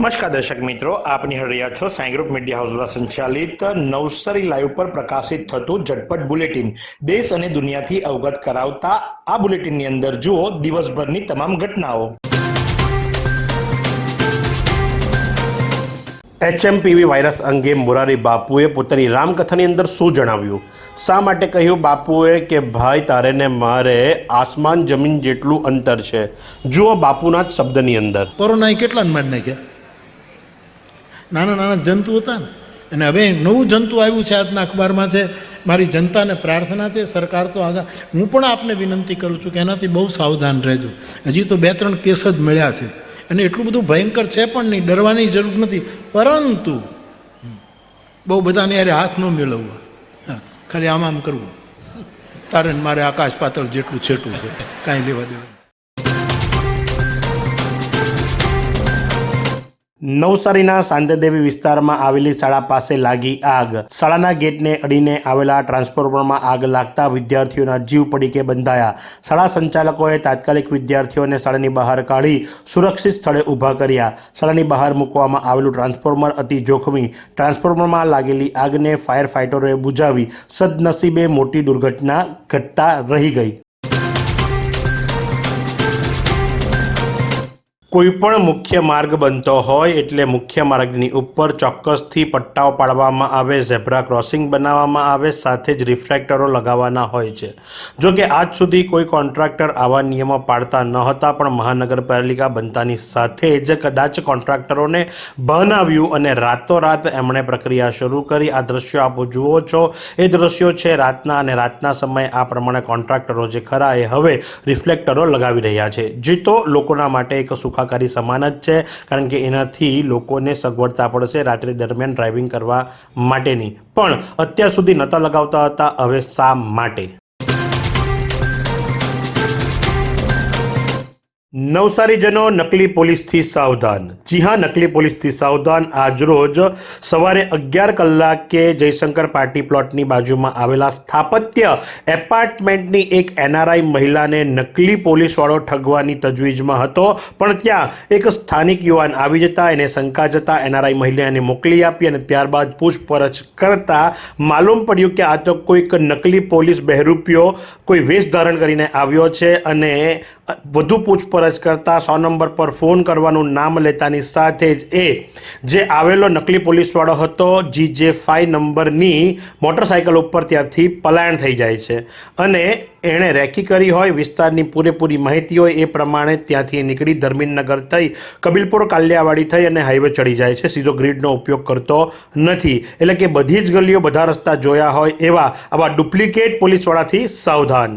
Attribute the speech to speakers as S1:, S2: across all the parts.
S1: નમસ્કાર દર્શક મિત્રો આપ નિહાળી રહ્યા છો સાઈ ગ્રુપ મીડિયા હાઉસ દ્વારા સંચાલિત નવસારી લાઈવ પર પ્રકાશિત થતું ઝટપટ બુલેટિન. દેશ અને દુનિયાથી અવગત કરાવતા આ બુલેટિનની અંદર જુઓ દિવસભરની તમામ ઘટનાઓ. એચએમપીવી વાયરસ અંગે મોરારી બાપુએ પોતાની રામકથાની અંદર શું જણાવ્યું? શા માટે કહ્યું બાપુએ કે ભાઈ તારે ને મારે આસમાન જમીન જેટલું અંતર છે. જુઓ બાપુના જ શબ્દની અંદર.
S2: કોરોનાએ કેટલા મારી નાખ્યા? નાના નાના જંતુ હતા ને. અને હવે નવું જંતુ આવ્યું છે આજના અખબારમાં છે, મારી જનતાને પ્રાર્થના છે, સરકાર તો આગળ, હું પણ આપને વિનંતી કરું છું કે એનાથી બહુ સાવધાન રહેજો. હજી તો બે ત્રણ કેસ જ મળ્યા છે. અને એટલું બધું ભયંકર છે પણ નહીં, ડરવાની જરૂર નથી. પરંતુ બહુ બધાને યારે હાથ ન મેળવવા. હા, ખાલી આમ આમ કરવું. તારે મારે આકાશ પાતળ જેટલું છેટું છે, કાંઈ લેવા દેવા
S1: નવસારીના શાંતિદેવી વિસ્તારમાં આવેલી શાળા પાસે લાગી આગ. શાળાના ગેટને અડીને આવેલા ટ્રાન્સફોર્મરમાં આગ લાગતા વિદ્યાર્થીઓના જીવ પડીકે બંધાયા. શાળા સંચાલકોએ તાત્કાલિક વિદ્યાર્થીઓને શાળાની બહાર કાઢી સુરક્ષિત સ્થળે ઊભા કર્યા. શાળાની બહાર મૂકવામાં આવેલું ટ્રાન્સફોર્મર અતિ જોખમી. ટ્રાન્સફોર્મરમાં લાગેલી આગને ફાયર ફાઇટરોએ બુજાવી સદનસીબે મોટી દુર્ઘટના ઘટતા રહી ગઈ. કોઈ પણ મુખ્ય માર્ગ બનતો હોય એટલે મુખ્ય માર્ગની ઉપર ચોક્કસથી પટ્ટાઓ પાડવામાં આવે, ઝેબ્રા ક્રોસિંગ બનાવવામાં આવે, સાથે જ રિફ્લેક્ટરો લગાવવાના હોય છે. જો કે આજ સુધી કોઈ કોન્ટ્રાક્ટર આવા નિયમો પાડતા ન હતા, પણ મહાનગરપાલિકા બનતાની સાથે જ કદાચ કોન્ટ્રાક્ટરોને બનાવ્યું અને રાતોરાત એમણે પ્રક્રિયા શરૂ કરી. આ દ્રશ્યો આપ જુઓ છો. એ દ્રશ્યો છે રાતના અને રાતના સમયે આ પ્રમાણે કોન્ટ્રાક્ટરો જે ખરા એ હવે રિફ્લેક્ટરો લગાવી રહ્યા છે. જે તો લોકોના માટે એક સુખાકારી સમાન જ છે, કારણ કે એનાથી લોકોને સગવડતા પડશે રાત્રિ દરમિયાન ડ્રાઇવિંગ કરવા માટેની. પણ અત્યાર સુધી નહોતા લગાવતા હતા, હવે શા માટે? નવસારીજનો નકલી પોલીસથી સાવધાન. જી હા, નકલી પોલીસથી સાવધાન. આજરોજ સવારે અગિયાર કલાકે જયશંકર પાર્ટી પ્લોટની બાજુમાં આવેલા સ્થાપત્ય એપાર્ટમેન્ટની એક એનઆરઆઈ મહિલાને નકલી પોલીસવાળો ઠગવાની તજવીજમાં હતો. પણ ત્યાં એક સ્થાનિક યુવાન આવી જતા, એને શંકા જતા એનઆરઆઈ મહિલાને મોકલી આપી અને ત્યારબાદ પૂછપરછ કરતા માલુમ પડ્યું કે આ તો કોઈક નકલી પોલીસ બહેરૂપિયો કોઈ વેશ ધારણ કરીને આવ્યો છે અને વધુ પૂછપરછ કરતા સો નંબર પર ફોન કરવાનું નામ લેતાની સાથે જ એ, જે આવેલો નકલી પોલીસવાળો હતો જી જે ફાઈવ નંબરની મોટરસાઇકલ ઉપર ત્યાંથી પલાયણ થઈ જાય છે. અને એણે રેકી કરી હોય, વિસ્તારની પૂરેપૂરી માહિતી હોય, એ પ્રમાણે ત્યાંથી નીકળી ધર્મીનગર થઈ, કબીલપુર કાલિયાવાડી થઈ અને હાઈવે ચડી જાય છે. સીધો ગ્રીડનો ઉપયોગ કરતો નથી. એટલે કે બધી જ ગલીઓ બધા રસ્તા જોયા હોય એવા આવા ડુપ્લિકેટ પોલીસવાળાથી સાવધાન.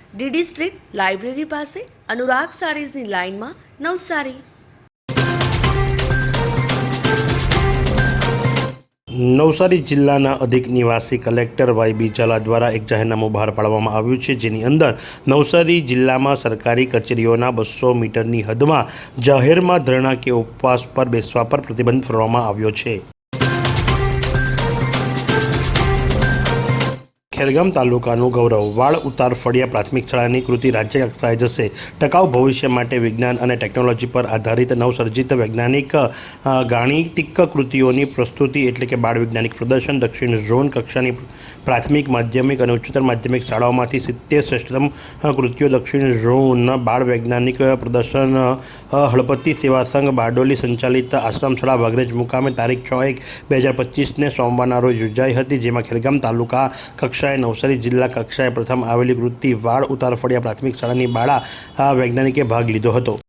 S3: DD street library પાસે અનુરાગ સારીઝની લાઇનમાં નવસારી.
S1: નવસારી જિલ્લાના અધિક નિવાસી કલેક્ટર વાયબી ઝાલા દ્વારા એક જાહેરનામું બહાર પાડવામાં આવ્યું છે, જેની અંદર નવસારી જિલ્લામાં સરકારી કચેરીઓના બસો મીટરની હદમાં જાહેરમાં ધરણા કે ઉપવાસ પર બેસવા પર પ્રતિબંધ ફરવામાં આવ્યો છે. ખેરગામ તાલુકાનું ગૌરવ. વાળ ઉતાર ફળિયા પ્રાથમિક શાળાની કૃતિ રાજ્ય કક્ષાએ જશે. ટકાઉ ભવિષ્ય માટે વિજ્ઞાન અને ટેકનોલોજી પર આધારિત નવસર્જિત વૈજ્ઞાનિક ગાણિતિક કૃતિઓની પ્રસ્તુતિ એટલે કે બાળ વૈજ્ઞાનિક પ્રદર્શન, દક્ષિણ ઝોન કક્ષાની પ્રાથમિક, માધ્યમિક અને ઉચ્ચતર માધ્યમિક શાળાઓમાંથી સિત્તેર શ્રેષ્ઠતમ કૃત્યો દક્ષિણ ઝોન બાળ વૈજ્ઞાનિક પ્રદર્શન હળપતિ સેવા સંઘ, બારડોલી સંચાલિત આશ્રમ શાળા, ભાગરેજ મુકામે તારીખ છ એક બે હજાર પચીસને સોમવારના રોજ યોજાઈ હતી, જેમાં ખેરગામ તાલુકા કક્ષાએ નવસારી જિલ્લા કક્ષાએ પ્રથમ આવેલી કૃતિ વાળ ઉતાર ફળિયા પ્રાથમિક શાળાની બાળા વૈજ્ઞાનિકે ભાગ લીધો હતો.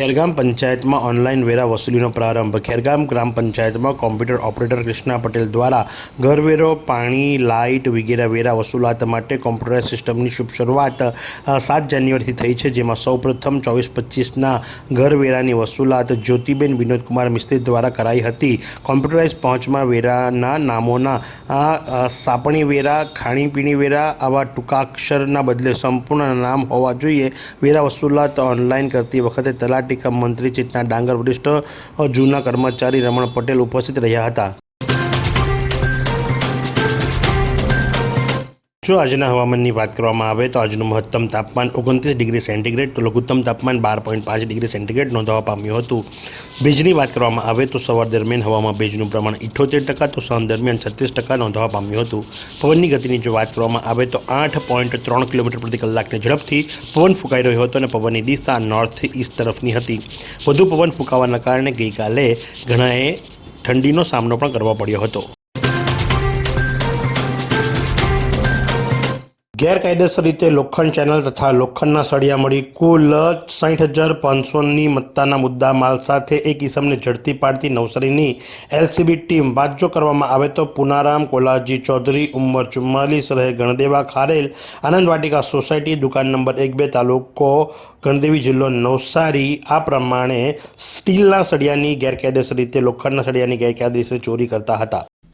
S1: ખેરગામ પંચાયતમાં ઓનલાઈન વેરા વસૂલીનો પ્રારંભ. ખેરગામ ગ્રામ પંચાયતમાં કોમ્પ્યુટર ઓપરેટર કૃષ્ણા પટેલ દ્વારા ઘરવેરો, પાણી લાઇટ વગેરે વેરા વસૂલાત માટે કોમ્પ્યુટરાઇઝ સિસ્ટમની શુભ શરૂઆત સાત જાન્યુઆરીથી થઈ છે, જેમાં સૌપ્રથમ ચોવીસ પચીસના ઘરવેરાની વસૂલાત જ્યોતિબેન વિનોદકુમાર મિસ્ત્રી દ્વારા કરાઈ હતી. કોમ્પ્યુટરાઇઝ પહોંચમાં વેરાના નામોના સાપણી વેરા, ખાણીપીણી વેરા આવા ટૂંકાક્ષરના બદલે સંપૂર્ણ નામ હોવા જોઈએ. વેરા વસૂલાત ઓનલાઈન કરતી વખતે તલાટી કમ મંત્રી ચેતના ડાંગર વરિષ્ઠ જૂના કર્મચારી રમણ પટેલ ઉપસ્થિત રહ્યા હતા. જો આજના હવામાનની વાત કરવામાં આવે તો આજનું મહત્તમ તાપમાન ઓગણત્રીસ ડિગ્રી સેન્ટીગ્રેડ તો લઘુત્તમ તાપમાન બાર પોઈન્ટ પાંચ ડિગ્રી સેન્ટીગ્રેડ નોંધવા પામ્યું હતું. ભેજની વાત કરવામાં આવે તો સવાર દરમિયાન હવામાં ભેજનું પ્રમાણ ઇઠ્ઠોતેર ટકા તો સાંજ દરમિયાન છત્રીસ ટકા નોંધવા પામ્યું હતું. પવનની ગતિની જો વાત કરવામાં આવે તો આઠ પોઈન્ટ ત્રણ કિલોમીટર પ્રતિ કલાકની ઝડપથી પવન ફૂંકાઈ રહ્યો હતો અને પવનની દિશા નોર્થ ઇસ્ટ તરફની હતી. વધુ પવન ફૂંકાવાના કારણે ગઈકાલે ઘણાએ ઠંડીનો સામનો પણ કરવો પડ્યો હતો. ગેરકાયદેસર રીતે લોખંડ ચેનલ તથા લોખંડના સળિયા મળી કુલ સાઠ હજાર પાંચસોની મત્તાના મુદ્દા માલ સાથે એક ઇસમને ઝડપી પાડતી નવસારીની એલસીબી ટીમ બાદ જો કરવામાં આવે તો પુનારામ કોલાજી ચૌધરી, ઉંમર ચુમ્માલીસ, રહે ગણદેવા ખારેલ, આનંદ વાટિકા સોસાયટી, દુકાન નંબર એક બે, તાલુકો ગણદેવી જિલ્લો નવસારી. આ પ્રમાણે સ્ટીલના સળિયાની ગેરકાયદેસર રીતે, લોખંડના સળિયાની ગેરકાયદેસર ચોરી કરતા હતા.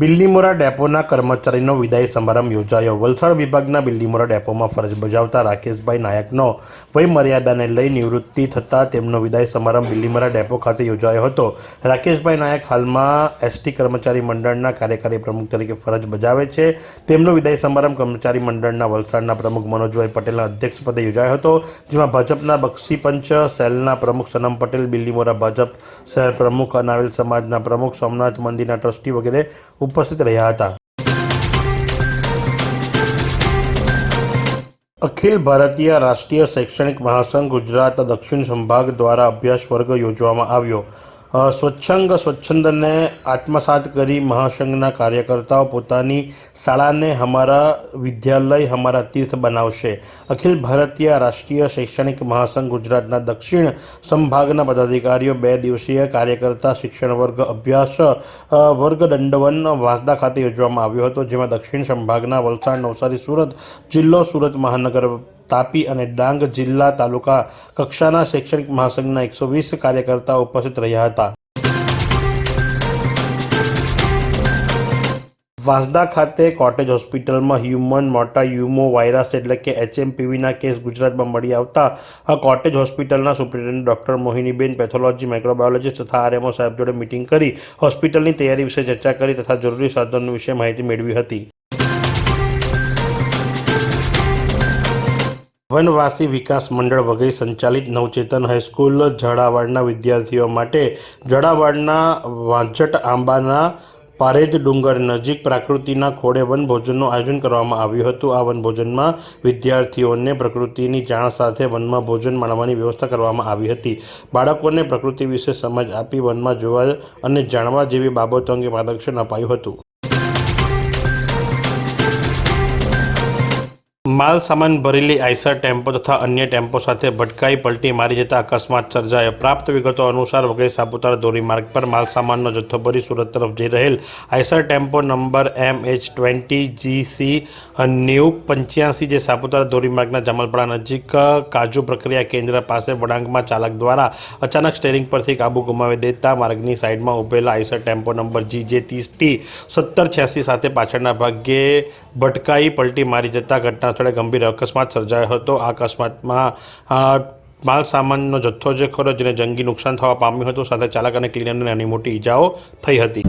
S1: બિલ્લીમોરા ડેપોના કર્મચારીનો વિદાય સમારંભ યોજાયો. વલસાડ વિભાગના બિલ્લીમોરા ડેપોમાં ફરજ બજાવતા રાકેશભાઈ નાયકનો વયમર્યાદાને લઈ નિવૃત્તિ થતાં તેમનો વિદાય સમારંભ બિલ્લીમોરા ડેપો ખાતે યોજાયો હતો. રાકેશભાઈ નાયક હાલમાં એસટી કર્મચારી મંડળના કાર્યકારી પ્રમુખ તરીકે ફરજ બજાવે છે. તેમનો વિદાય સમારંભ કર્મચારી મંડળના વલસાડના પ્રમુખ મનોજભાઈ પટેલના અધ્યક્ષપદે યોજાયો હતો, જેમાં ભાજપના બક્ષી પંચ સેલના પ્રમુખ સનમ પટેલ, બિલ્લીમોરા ભાજપ શહેર પ્રમુખ, અનાવેલ સમાજના પ્રમુખ સોમનાથ મંદિરના ટ્રસ્ટી વગેરે ઉપસ્થિત રહ્યા હતા. અખિલ ભારતીય રાષ્ટ્રીય શૈક્ષણિક મહાસંઘ ગુજરાત દક્ષિણ સંભાગ દ્વારા અભ્યાસ વર્ગ યોજવામાં આવ્યો. સ્વચ્છંગ સ્વચ્છંદને આત્મસાત કરી મહાસંઘના કાર્યકર્તાઓ પોતાની શાળાને અમારા વિદ્યાલય હમારા તીર્થ બનાવશે. અખિલ ભારતીય રાષ્ટ્રીય શૈક્ષણિક મહાસંઘ ગુજરાતના દક્ષિણ સંભાગના પદાધિકારીઓ, બે દિવસીય કાર્યકર્તા શિક્ષણ વર્ગ અભ્યાસ વર્ગ દંડવન વાંસદા ખાતે યોજવામાં આવ્યો હતો, જેમાં દક્ષિણ સંભાગના વલસાડ, નવસારી, સુરત જિલ્લો, સુરત મહાનગર તાપી અને ડાંગ જિલ્લા તાલુકા કક્ષાના શૈક્ષણિક મહાસંઘના એકસો વીસ કાર્યકર્તાઓ ઉપસ્થિત રહ્યા હતા. વાંસદા ખાતે કોટેજ હોસ્પિટલમાં હ્યુમન મોટા યુમો વાયરસ એટલે કે એચએમપીવીના કેસ ગુજરાતમાં મળી આવતા આ કોટેજ હોસ્પિટલના superintendent doctor Mohiniben, pathology, microbiologist તથા આરએમઓ સાહેબ જોડે મિટિંગ કરી હોસ્પિટલની તૈયારી વિશે ચર્ચા કરી તથા જરૂરી સાધનો વિશે માહિતી મેળવી હતી. વનવાસી વિકાસ મંડળ વગેરે સંચાલિત નવચેતન હાઈસ્કૂલ ઝાડાવાડના વિદ્યાર્થીઓ માટે ઝાડાવાડના વાંચટ આંબાના પારેજ ડુંગર નજીક પ્રકૃતિના ખોળે વનભોજનનું આયોજન કરવામાં આવ્યું હતું. આ વનભોજનમાં વિદ્યાર્થીઓને પ્રકૃતિની જાણ સાથે વનમાં ભોજન માણવાની વ્યવસ્થા કરવામાં આવી હતી. બાળકોને પ્રકૃતિ વિશે સમજ આપી વનમાં જોવા અને જાણવા જેવી બાબતો અંગે માર્ગદર્શન અપાયું હતું. માલ સામાન ભરેલી આઈસર ટેમ્પો તથા અન્ય ટેમ્પો સાથે ભટકાઈ પલટી મારી જતા અકસ્માત સર્જાયો. પ્રાપ્ત વિગતો અનુસાર વગેરે સાપુતારા ધોરીમાર્ગ પર માલ સામાનનો જથ્થો ભરી સુરત તરફ જઈ રહેલ Eicher tempo number M H twenty GC નેવું પંચ્યાસી જે સાપુતારા ધોરીમાર્ગના જમલપડા નજીક કાજુ પ્રક્રિયા કેન્દ્ર પાસે વળાંકમાં ચાલક દ્વારા અચાનક સ્ટેરિંગ પરથી કાબુ ગુમાવી દેતા માર્ગની સાઈડમાં ઉભેલા Eicher tempo number G J ત્રીસ ટી સત્તર છ્યાસી સાથે પાછળના ભાગે ભટકાઈ પલટી મારી જતા ઘટના સ્થળે ગંભીર અકસ્માત સર્જાયો હતો. આ અકસ્માતમાં માલ સામાનનો જથ્થો જે ખરો જેને જંગી નુકસાન થવા પામ્યું હતું, સાથે ચાલક અને ક્લીનરને નાની મોટી ઈજાઓ થઈ હતી.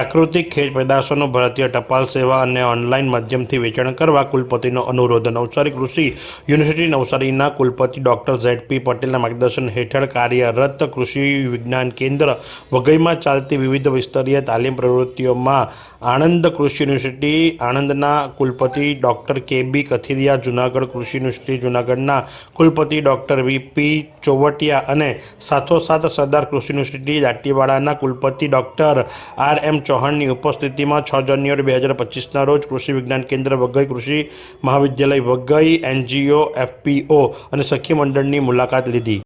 S1: પ્રાકૃતિક ખેત પેદાશોનું ભારતીય ટપાલ સેવા અને ઓનલાઈન માધ્યમથી વેચાણ કરવા કુલપતિનો અનુરોધ. નવસારી કૃષિ યુનિવર્સિટી નવસારીના કુલપતિ ડૉક્ટર ઝેડ પી પટેલના માર્ગદર્શન હેઠળ કાર્યરત કૃષિ વિજ્ઞાન કેન્દ્ર વગેરેમાં ચાલતી વિવિધ વિસ્તરીય તાલીમ પ્રવૃત્તિઓમાં આણંદ કૃષિ યુનિવર્સિટી, આણંદના કુલપતિ ડૉક્ટર કે બી કથિરિયા, જુનાગઢ કૃષિ યુનિવર્સિટી, જુનાગઢના કુલપતિ ડૉક્ટર વી પી ચોવટિયા અને સાથોસાથ સરદાર કૃષિ યુનિવર્સિટી દાંતીવાડાના કુલપતિ ડૉક્ટર આર એમ ચૌહાણની ઉપસ્થિતિમાં છ જાન્યુઆરી બે હજાર પચીસના રોજ કૃષિ વિજ્ઞાન કેન્દ્ર વઘઈ કૃષિ મહાવિદ્યાલય વઘઈ, એનજીઓ, એફપીઓ અને સખી મંડળની મુલાકાત લીધી.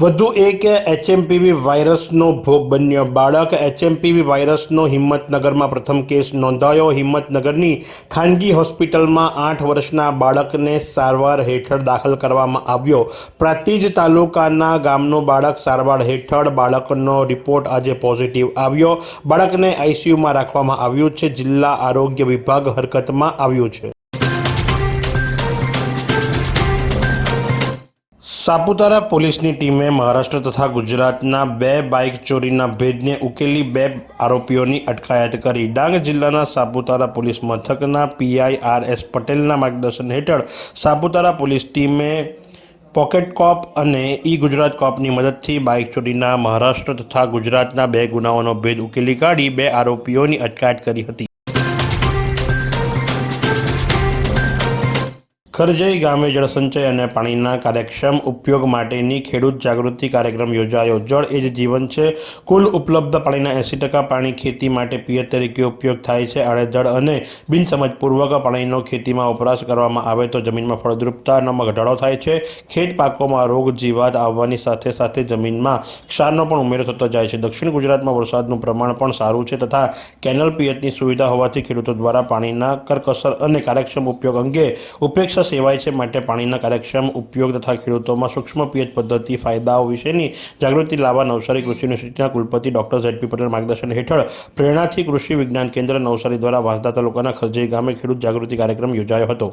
S1: વધુ એક એચએમપીવી વાયરસનો ભોગ બન્યો. બાળક એચએમપીવી વાયરસનો હિંમતનગરમાં પ્રથમ કેસ નોંધાયો. હિંમતનગરની ખાનગી હોસ્પિટલમાં આઠ વર્ષના બાળકને સારવાર હેઠળ દાખલ કરવામાં આવ્યો. પ્રાતિજ તાલુકાના ગામનો બાળક સારવાર હેઠળ બાળકનો રિપોર્ટ આજે પોઝિટિવ આવ્યો. બાળકને આઈસીયુમાં રાખવામાં આવ્યું છે. જિલ્લા આરોગ્ય વિભાગ હરકતમાં આવ્યું છે. સાપુતારા પોલીસની ટીમે મહારાષ્ટ્ર તથા ગુજરાતના બે બાઇક ચોરીના ભેદને ઉકેલી બે આરોપીઓની અટકાયત કરી. ડાંગ જિલ્લાના સાપુતારા પોલીસ મથકના પીઆઈ આર એસ પટેલના માર્ગદર્શન હેઠળ સાપુતારા પોલીસ ટીમે પોકેટ કોપ અને ઈ ગુજરાત કોપની મદદથી બાઇક ચોરીના મહારાષ્ટ્ર તથા ગુજરાતના બે ગુનાઓનો ભેદ ઉકેલી કાઢી બે આરોપીઓની અટકાયત કરી હતી. ખરજઈ ગામે જળસંચય અને પાણીના કાર્યક્ષમ ઉપયોગ માટેની ખેડૂત જાગૃતિ કાર્યક્રમ યોજાયો. જળ એ જ જીવન છે. કુલ ઉપલબ્ધ પાણીના એંસી ટકા પાણી ખેતી માટે પિયત તરીકે ઉપયોગ થાય છે. આડેધડ અને બિનસમજપૂર્વક પાણીનો ખેતીમાં વપરાશ કરવામાં આવે તો જમીનમાં ફળદ્રુપતામાં ઘટાડો થાય છે. ખેત પાકોમાં રોગ જીવાત આવવાની સાથે સાથે જમીનમાં ક્ષારનો પણ ઉમેરો થતો જાય છે. દક્ષિણ ગુજરાતમાં વરસાદનું પ્રમાણ પણ સારું છે તથા કેનલ પિયતની સુવિધા હોવાથી ખેડૂતો દ્વારા પાણીના કરકસર અને કાર્યક્ષમ ઉપયોગ અંગે ઉપેક્ષા સેવાય છે માટે પાણીના કાર્યક્ષમ ઉપયોગ તથા ખેડૂતોમાં સૂક્ષ્મ પિયત પદ્ધતિ, ફાયદાઓ વિશેની જાગૃતિ લાવવા નવસારી કૃષિ યુનિવર્સિટીના કુલપતિ ડોક્ટર ઝડપી પટેલ માર્ગદર્શન હેઠળ પ્રેરણાથી કૃષિ વિજ્ઞાન કેન્દ્ર નવસારી દ્વારા વાંસદા તાલુકાના ખરજઈ ગામે ખેડૂત જાગૃતિ કાર્યક્રમ યોજાયો હતો.